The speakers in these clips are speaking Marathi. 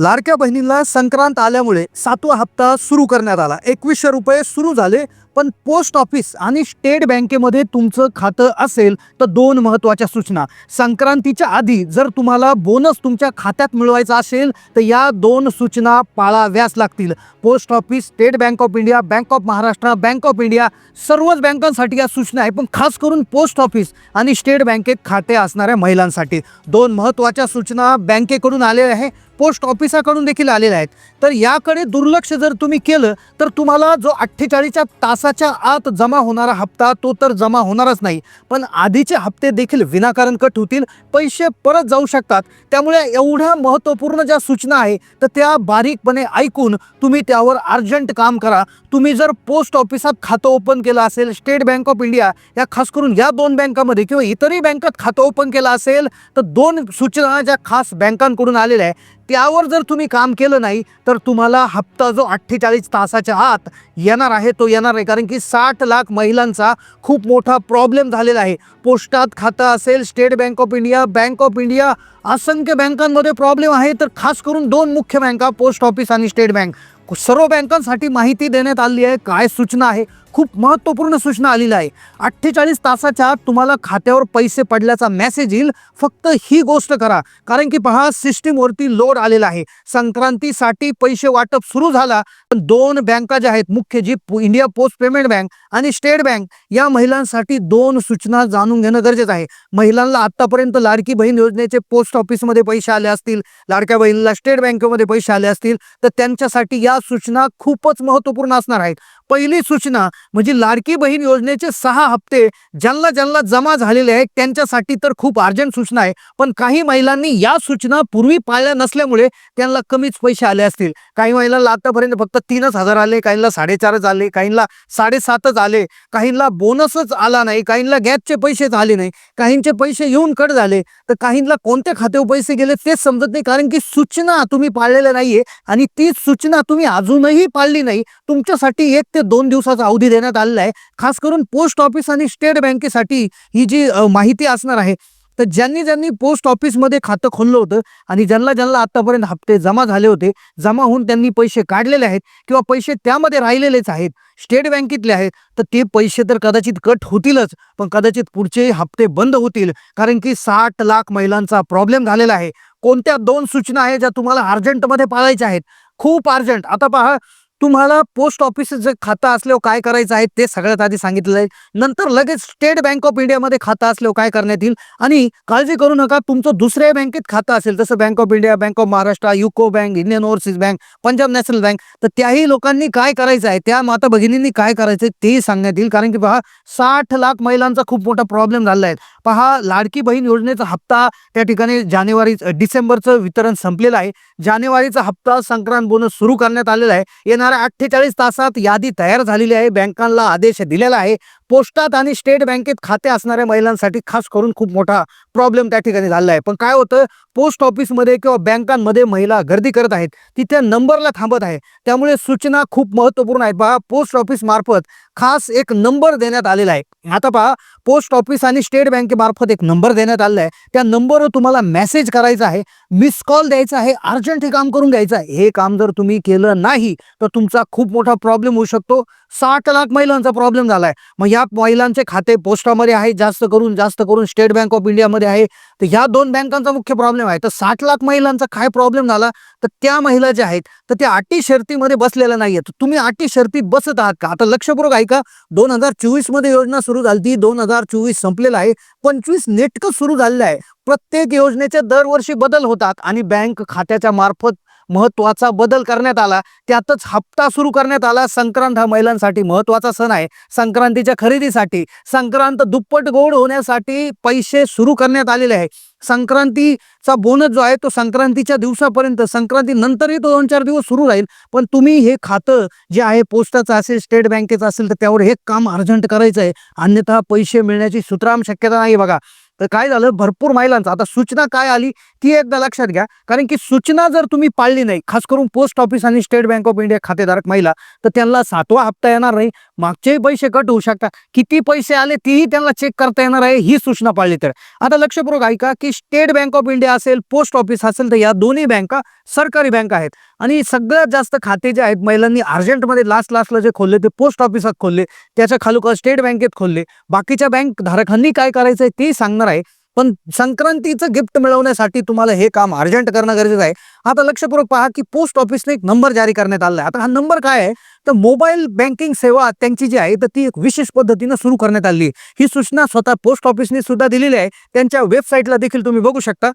लाडक्या बहिणींना संक्रांत आल्यामुळे सातवा हप्ता सुरू करण्यात आला. एकवीसशे रुपये सुरू झाले पण पोस्ट ऑफिस आणि स्टेट बँकेमध्ये तुमचं खातं असेल तर दोन महत्त्वाच्या सूचना. संक्रांतीच्या आधी जर तुम्हाला बोनस तुमच्या खात्यात मिळवायचा असेल तर या दोन सूचना पाळाव्याच लागतील. Post office state bank of India bank of Maharashtra bank of India सर्वच बँकांसाठी या सूचना आहे पण खास करून पोस्ट ऑफिस आणि स्टेट बँकेत खाते असणाऱ्या महिलांसाठी. दोन महत्त्वाच्या सूचना बँकेकडून आलेल्या आहे. पोस्ट ऑफिसाकडून देखील आलेल्या आहेत. तर याकडे दुर्लक्ष जर तुम्ही केलं तर तुम्हाला जो अठ्ठेचाळीसच्या तासाच्या आत जमा होणारा हप्ता तो तर जमा होणारच नाही. पण आधीचे हप्ते देखील विनाकारण कट होतील पैसे परत जाऊ शकतात. त्यामुळे एवढ्या महत्त्वपूर्ण ज्या सूचना आहे तर त्या बारीकपणे ऐकून तुम्ही त्यावर अर्जंट काम करा. तुम्ही जर पोस्ट ऑफिसात खातं ओपन केलं असेल स्टेट बँक ऑफ इंडिया या खास करून या दोन बँकामध्ये किंवा इतरही बँकात खातं ओपन केलं असेल तर दोन सूचना ज्या खास बँकांकडून आलेल्या आहे त्यावर जर तुम्ही काम केलं नाही तर तुम्हाला हप्ता जो अठ्ठेचाळीस तासाच्या आत येणार आहे तो येणार आहे कारण की साठ लाख महिलांचा खूप मोठा प्रॉब्लेम झालेला आहे. पोस्टात खातं असेल state bank of India bank of India असंख्य बँकांमध्ये प्रॉब्लेम आहे. तर खास करून दोन मुख्य बँका पोस्ट ऑफिस आणि स्टेट बँक. सर्व बँकांसाठी माहिती देण्यात आली आहे. काय सूचना आहे? खूप महत्त्वपूर्ण सूचना आलेली आहे. अठ्ठेचाळीस तासाच्या आत तुम्हाला खात्यावर पैसे पडल्याचा मेसेज येईल. फक्त ही गोष्ट करा. कारण की पहा सिस्टीमवरती लोड आलेला आहे. संक्रांतीसाठी पैसे वाटप सुरू झाला पण दोन बँका ज्या आहेत मुख्य जी इंडिया पोस्ट पेमेंट बँक आणि स्टेट बँक या महिलांसाठी दोन सूचना जाणून घेणं गरजेचं आहे. महिलांना आतापर्यंत लाडकी बहीण योजनेचे पोस्ट ऑफिसमध्ये पैसे आले असतील लाडक्या बहिणीला स्टेट बँकेमध्ये पैसे आले असतील तर त्यांच्यासाठी या सूचना खूपच महत्त्वपूर्ण असणार आहेत. पहिली सूचना म्हणजे लाडकी बहीण योजनेचे सहा हप्ते ज्यांना ज्यांना जमा झालेले आहेत त्यांच्यासाठी तर खूप अर्जंट सूचना आहे. पण काही महिलांनी या सूचना पूर्वी पाळल्या नसल्यामुळे त्यांना कमीच पैसे आले असतील. काही महिलांना आतापर्यंत फक्त तीनच हजार आले काहींना साडेचारच आले काहींना साडेसातच आले काहींना बोनसच आला नाही काहींना गॅसचे पैसेच आले नाही काहींचे पैसे येऊन कट झाले. तर काहींना कोणत्या खात्यावर पैसे गेले तेच समजत नाही कारण की सूचना तुम्ही पाळलेल्या नाहीये आणि तीच सूचना तुम्ही अजूनही पाळली नाही. तुमच्यासाठी एक ते दोन दिवसाचा अवधी देण्यात आलेला आहे. खास करून पोस्ट ऑफिस आणि स्टेट बँकेसाठी ही जी माहिती असणार आहे तर ज्यांनी ज्यांनी पोस्ट ऑफिसमध्ये खातं खोललं होतं आणि ज्यांना ज्यांना आतापर्यंत हप्ते जमा झाले होते जमा होऊन त्यांनी पैसे काढलेले आहेत किंवा पैसे त्यामध्ये राहिलेलेच आहेत स्टेट बँकेतले आहेत तर ते पैसे तर कदाचित कट होतीलच पण कदाचित पुढचे हप्ते बंद होतील. कारण की साठ लाख महिलांचा प्रॉब्लेम झालेला आहे. कोणत्या दोन सूचना आहेत ज्या तुम्हाला अर्जंटमध्ये पाळायच्या आहेत? खूप अर्जंट. आता पहा तुम्हाला पोस्ट ऑफिसचं खातं असल्यावर काय करायचं आहे ते सगळ्यात आधी सांगितलं आहे नंतर लगेच स्टेट बँक ऑफ इंडियामध्ये खातं असल्यावर काय करण्यात येईल? आणि काळजी करू नका तुमचं दुसऱ्या बँकेत खातं असेल जसं bank of India bank of Maharashtra UCO bank Indian overseas bank Punjab national bank तर त्याही लोकांनी काय करायचं आहे त्या माता भगिनींनी काय करायचं आहे तेही सांगण्यात येईल. कारण की पहा साठ लाख महिलांचा खूप मोठा प्रॉब्लेम झालेला आहे. पहा लाडकी बहीण योजनेचा हप्ता त्या ठिकाणी जानेवारी डिसेंबरचं वितरण संपलेलं आहे. जानेवारीचा हप्ता संक्रांत बोनस सुरू करण्यात आलेला आहे. येणार येणाऱ्या अठ्ठेचाळीस तासात यादी तयार झालेली आहे. बँकांना आदेश दिलेला आहे. पोस्टात आणि स्टेट बँकेत खाते असणाऱ्या महिलांसाठी खास करून खूप मोठा प्रॉब्लेम त्या ठिकाणी झालेला आहे. पण काय होतं? पोस्ट ऑफिसमध्ये किंवा बँकांमध्ये महिला गर्दी करत आहेत. तिथे नंबरला थांबत आहे. त्यामुळे सूचना खूप महत्त्वपूर्ण आहेत. पहा पोस्ट ऑफिस मार्फत खास एक नंबर देण्यात आलेला आहे. आता पहा पोस्ट ऑफिस आणि स्टेट बँकेमार्फत एक नंबर देण्यात आलेला आहे. त्या नंबरवर तुम्हाला मेसेज करायचा आहे. मिस कॉल द्यायचा आहे. अर्जंट हे काम करून घ्यायचं आहे. हे काम जर तुम्ही केलं नाही तर तुमचा खूप मोठा प्रॉब्लेम होऊ शकतो. साठ लाख महिलांचा प्रॉब्लेम झाला आहे मग या महिलांचे खाते पोस्टामध्ये आहे जास्त करून जास्त करून स्टेट बँक ऑफ इंडियामध्ये आहे. तर ह्या दोन बँकांचा मुख्य प्रॉब्लेम आहे. तर साठ लाख महिलांचा काय प्रॉब्लेम झाला? तर त्या महिला ज्या आहेत तर त्या अटी शर्तीमध्ये बसलेल्या नाही आहेत तुम्ही अटी शर्तीत बसत आहात का? आता लक्षपूर्वक ऐका. दोन हजार चोवीसमध्ये योजना सुरू झाली ती दोन हजार चोवीस संपलेला आहे. पंचवीस नेटकं सुरू झालेलं आहे. प्रत्येक योजनेचे दरवर्षी बदल होतात आणि बँक खात्याच्या मार्फत महत्त्वाचा बदल करण्यात आला. त्यातच हप्ता सुरू करण्यात आला. संक्रांत हा महिलांसाठी महत्त्वाचा सण आहे. संक्रांतीच्या खरेदीसाठी संक्रांत दुप्पट गोड होण्यासाठी पैसे सुरू करण्यात आलेले आहे. संक्रांतीचा बोनस जो आहे तो संक्रांतीच्या दिवसापर्यंत संक्रांती नंतरही तो दोन चार दिवस सुरू राहील. पण तुम्ही हे खातं जे आहे पोस्टाचं असेल स्टेट बँकेचं असेल तर त्यावर हे काम अर्जंट करायचं आहे. अन्यथा पैसे मिळण्याची सुतराम शक्यता नाही बघा. तर काय झालं? भरपूर महिलांचं. आता सूचना काय आली ती एकदा लक्षात घ्या. कारण की सूचना जर तुम्ही पाळली नाही खास करून पोस्ट ऑफिस आणि स्टेट बँक ऑफ इंडिया खातेधारक महिला तर त्यांना सातवा हप्ता येणार नाही. मागचेही पैसे कट होऊ शकतात. किती पैसे आले तेही त्यांना चेक करता येणार आहे ही सूचना पाळली तर. आता लक्षपूर्वक ऐका की स्टेट बँक ऑफ इंडिया असेल पोस्ट ऑफिस असेल तर या दोन्ही बँका सरकारी बँक आहेत. आणि सगळ्यात जास्त खाते जे आहेत महिलांनी अर्जंटमध्ये लास्ट लास्टला जे खोलले ते पोस्ट ऑफिसात खोलले. त्याच्या खालोखाल स्टेट बँकेत खोलले. बाकीच्या बँक धारकांनी काय करायचं आहे ते सांगणार आहे. पण संक्रांतीचं गिफ्ट मिळवण्यासाठी तुम्हाला हे काम अर्जंट करणं गरजेचं आहे. आता लक्षपूर्वक पहा की पोस्ट ऑफिसने एक नंबर जारी करण्यात आला आहे. आता हा नंबर काय आहे? तर मोबाईल बँकिंग सेवा त्यांची जी आहे तर ती एक विशेष पद्धतीनं सुरू करण्यात आली ही सूचना स्वतः पोस्ट ऑफिसने सुद्धा दिलेली आहे. त्यांच्या वेबसाईटला देखील तुम्ही बघू शकता.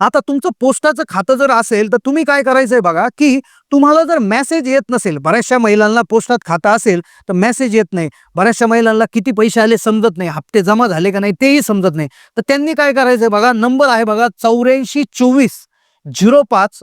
आता तुमचं पोस्टाचं खातं जर असेल तर तुम्ही काय करायचंय बघा की तुम्हाला जर मेसेज येत नसेल बऱ्याचशा महिलांना पोस्टात खातं असेल तर मेसेज येत नाही. बऱ्याचशा महिलांना किती पैसे आले समजत नाही हप्ते जमा झाले का नाही तेही समजत नाही. तर त्यांनी काय करायचंय बघा नंबर आहे बघा चौऱ्याऐंशी चोवीस झिरो पाच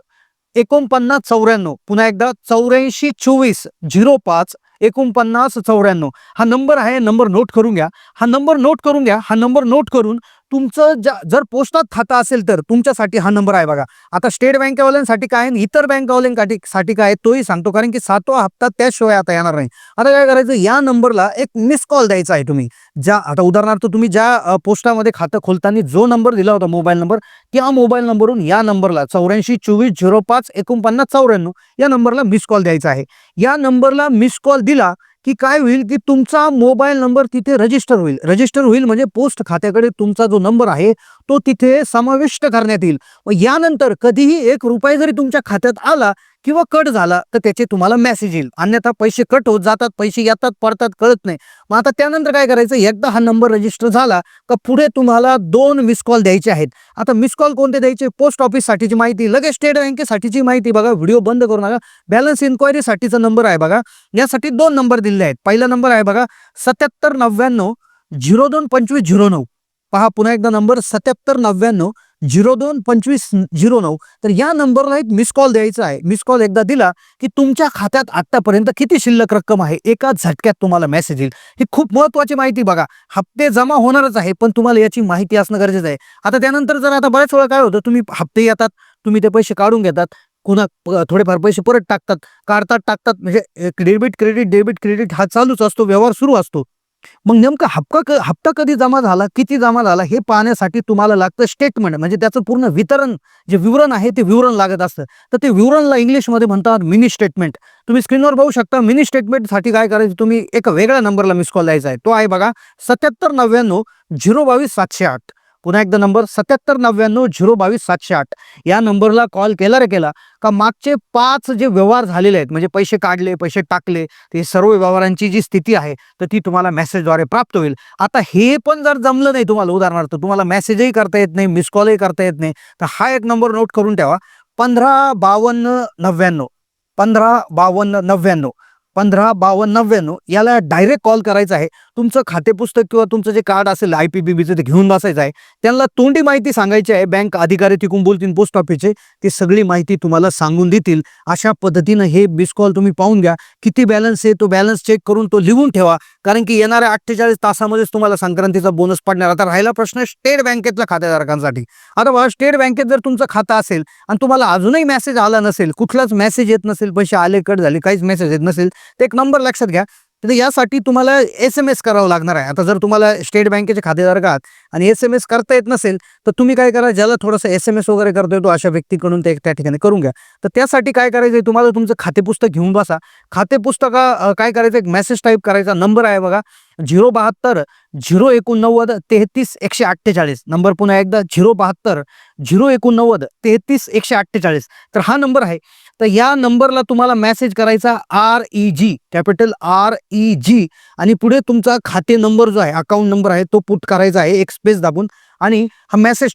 एकोणपन्नास चौऱ्याण्णव. पुन्हा एकदा चौऱ्याऐंशी चोवीस झिरो पाच एकोणपन्नास चौऱ्याण्णव. हा नंबर आहे नंबर नोट करून घ्या. हा नंबर नोट करून घ्या. हा नंबर नोट करून तुमचं ज्या जर पोस्टात खातं असेल तर तुमच्यासाठी हा नंबर आहे बघा. आता स्टेट बँकेवाल्यांसाठी काय आणि इतर बँकवाल्यांसाठी साठी काय आहे तोही सांगतो कारण की सातवा हप्ता त्याशिवाय आता येणार नाही. आता काय करायचं या नंबरला एक मिस कॉल द्यायचा आहे तुम्ही. ज्या आता उदाहरणार्थ तुम्ही ज्या पोस्टामध्ये खातं खोलताना जो नंबर दिला होता मोबाईल नंबर त्या मोबाईल नंबरवरून या नंबरला चौऱ्याऐंशी चोवीस झिरो पाच एकोणपन्नास चौऱ्याण्णव या नंबरला मिस कॉल द्यायचा आहे. या नंबरला मिस कॉल दिला की काय होईल की तुमचा मोबाईल नंबर तिथे रजिस्टर होईल. रजिस्टर होईल म्हणजे पोस्ट खात्याकडे तुमचा जो नंबर आहे तो तिथे समाविष्ट करण्यात येईल. यानंतर कधीही एक रुपये जरी तुमच्या खात्यात आला किंवा कट झाला तर त्याचे तुम्हाला मेसेज येईल. अन्यथा पैसे कट होत जातात पैसे येतात पडतात कळत नाही. मग आता त्यानंतर काय करायचं? एकदा हा नंबर रजिस्टर झाला का पुढे तुम्हाला दोन मिस कॉल द्यायचे आहेत. आता मिस कॉल कोणते द्यायचे? पोस्ट ऑफिससाठीची माहिती लगेच स्टेट बँकेसाठीची माहिती बघा. व्हिडिओ बंद करू नका. बॅलन्स इन्क्वायरीसाठीचा नंबर आहे बघा. यासाठी दोन नंबर दिले आहेत. पहिला नंबर आहे बघा सत्याहत्तर नव्याण्णव झिरो दोन पंचवीस झिरो नऊ. पहा पुन्हा एकदा नंबर सत्याहत्तर नव्याण्णव झिरो दोन पंचवीस झिरो नऊ. तर या नंबरला एक मिस कॉल द्यायचा आहे. मिस कॉल एकदा दिला की तुमच्या खात्यात आत्तापर्यंत किती शिल्लक रक्कम आहे? एका झटक्यात तुम्हाला मेसेज येईल. ही खूप महत्वाची माहिती बघा. हप्ते जमा होणारच आहे पण तुम्हाला याची माहिती असणं गरजेचं आहे. आता त्यानंतर जर आता बऱ्याच वेळा काय होतं तुम्ही हप्ते येतात तुम्ही ते पैसे काढून घेतात कुणा थोडेफार पैसे परत टाकतात काढतात टाकतात म्हणजे डेबिट क्रेडिट डेबिट क्रेडिट हा चालूच असतो व्यवहार सुरू असतो. मग नेमका हप्का क हप्ता कधी जमा झाला किती जमा झाला हे पाहण्यासाठी तुम्हाला लागतं स्टेटमेंट म्हणजे त्याचं पूर्ण वितरण जे विवरण आहे ते विवरण लागत असतं. तर ते विवरणला इंग्लिशमध्ये म्हणतात मिनी स्टेटमेंट तुम्ही स्क्रीनवर बघू शकता मिनी स्टेटमेंटसाठी काय करायचं तुम्ही एका वेगळ्या नंबरला मिस कॉल द्यायचा आहे. तो आहे बघा सत्याहत्तर नव्याण्णव झिरो बावीस सातशे आठ. पुन्हा एकदा नंबर सत्याहत्तर नव्याण्णव झिरो बावीस सातशे आठ. या नंबरला कॉल केला रे केला. का मागचे पाच जे व्यवहार झालेले आहेत म्हणजे पैसे काढले पैसे टाकले ते सर्व व्यवहारांची जी स्थिती आहे तर ती तुम्हाला मेसेजद्वारे प्राप्त होईल. आता हे पण जर जमलं नाही तुम्हाला उदाहरणार्थ तुम्हाला मेसेजही करता येत नाही मिस कॉलही करता येत नाही तर हा एक नंबर नोट करून ठेवा. पंधरा बावन्न नव्याण्णव. पंधरा बावन्न नव्याण्णव. पंधरा बावन्न नव्याण्णव याला डायरेक्ट कॉल करायचा आहे. तुमचं खातेपुस्तक किंवा तुमचं जे कार्ड असेल आय पी बी बीचं ते घेऊन बसायचं आहे. त्यांना तोंडी माहिती सांगायची आहे. बँक अधिकारी तिकून बोलतील पोस्ट ऑफिसचे ते सगळी माहिती तुम्हाला सांगून देतील. अशा पद्धतीनं हे मिस कॉल तुम्ही पाहून घ्या. किती बॅलन्स आहे तो बॅलन्स चेक करून तो लिहून ठेवा. कारण की येणाऱ्या अठ्ठेचाळीस तासामध्येच तुम्हाला संक्रांतीचा बोनस पडणार. आता राहिला प्रश्न स्टेट बँकेतल्या खातेधारकांसाठी. आता बघा स्टेट बँकेत जर तुमचं खातं असेल आणि तुम्हाला अजूनही मेसेज आला नसेल कुठलाच मेसेज येत नसेल पैसे आले कट झाले काहीच मेसेज येत नसेल तर एक नंबर लक्षात घ्या. तर यासाठी तुम्हाला एस एम एस करावं लागणार आहे. आता जर तुम्हाला स्टेट बँकेचे खातेदार आहात आणि एस एम एस करता येत नसेल तर तुम्ही काय करा ज्याला थोडंसं एस एम एस वगैरे करता येतो अशा व्यक्तीकडून ते त्या ठिकाणी करून घ्या. तर त्यासाठी काय करायचं आहे तुम्हाला तुमचं खाते पुस्तक घेऊन बसा. खातेपुस्तका काय करायचं एक मेसेज टाईप करायचा. नंबर आहे बघा झिरो बहात्तर झिरो एकोणनव्वद तेहतीस एकशे अठ्ठेचाळीस. नंबर पुन्हा एकदा झिरो बहात्तर झिरो एकोणनव्वद तेहतीस एकशे अठ्ठेचाळीस. तर हा नंबर आहे. तर या नंबरला तुम्हाला मेसेज करायचा R E G capital R E G आणि पुढे तुमचा खाते नंबर जो आहे अकाउंट नंबर आहे तो पुट करायचा आहे एक स्पेस दाबून. आणि हा मेसेज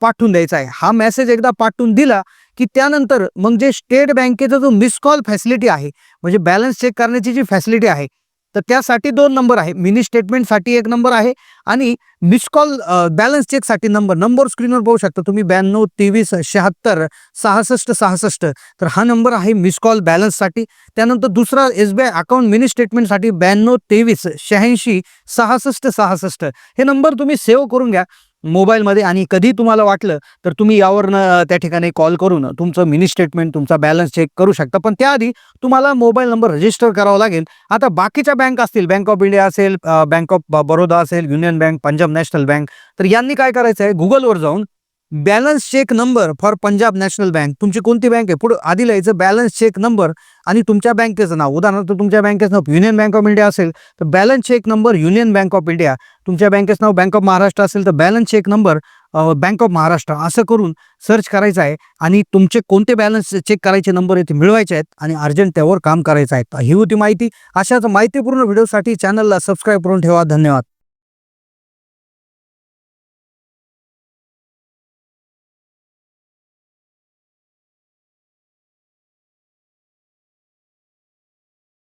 पाठवून द्यायचा आहे. हा मेसेज एकदा पाठवून दिला की त्यानंतर मग जे स्टेट बँकेचा जो मिस कॉल फॅसिलिटी आहे म्हणजे बॅलन्स चेक करण्याची जी फॅसिलिटी आहे तर त्यासाठी दोन नंबर आहे. मिनी स्टेटमेंटसाठी एक नंबर आहे आणि मिस कॉल बॅलन्स चेकसाठी नंबर. नंबर स्क्रीनवर पाहू शकता तुम्ही ब्याण्णव तेवीस शहात्तर सहासष्ट सहासष्ट. तर हा नंबर आहे मिस कॉल बॅलन्ससाठी. त्यानंतर दुसरा S B I account mini स्टेटमेंटसाठी ब्याण्णव तेवीस शहाऐंशी सहासष्ट सहासष्ट. हे नंबर तुम्ही सेव्ह करून घ्या. मोबाईलमध्ये आणि कधी तुम्हाला वाटलं तर तुम्ही यावरनं त्या ठिकाणी कॉल करून तुमचं मिनी स्टेटमेंट तुमचा बॅलन्स चेक करू शकता. पण त्याआधी तुम्हाला मोबाईल नंबर रजिस्टर करावा लागेल. आता बाकीच्या बँक असतील बँक ऑफ इंडिया असेल बँक ऑफ बरोदा असेल union bank Punjab national bank तर यांनी काय करायचं आहे गुगलवर जाऊन balance check number for Punjab national bank. तुमची कोणती बँक आहे? पुढे आधी लिहायचं बॅलन्स चेक नंबर आणि तुमच्या बँकेचं नाव. उदाहरणार्थ तुमच्या बँकेचं नाव युनियन बँक ऑफ इंडिया असेल तर balance check number union bank of India. तुमच्या बँकेचं नाव बँक ऑफ महाराष्ट्र असेल तर balance check number bank of Maharashtra. असं करून सर्च करायचं आहे आणि तुमचे कोणते बॅलन्स चेक करायचे नंबर येथे मिळवायचे आहेत आणि अर्जंट त्यावर काम करायचं आहे. ही होती माहिती. अशाच माहितीपूर्ण व्हिडिओसाठी चॅनलला सबस्क्राईब करून ठेवा. धन्यवाद.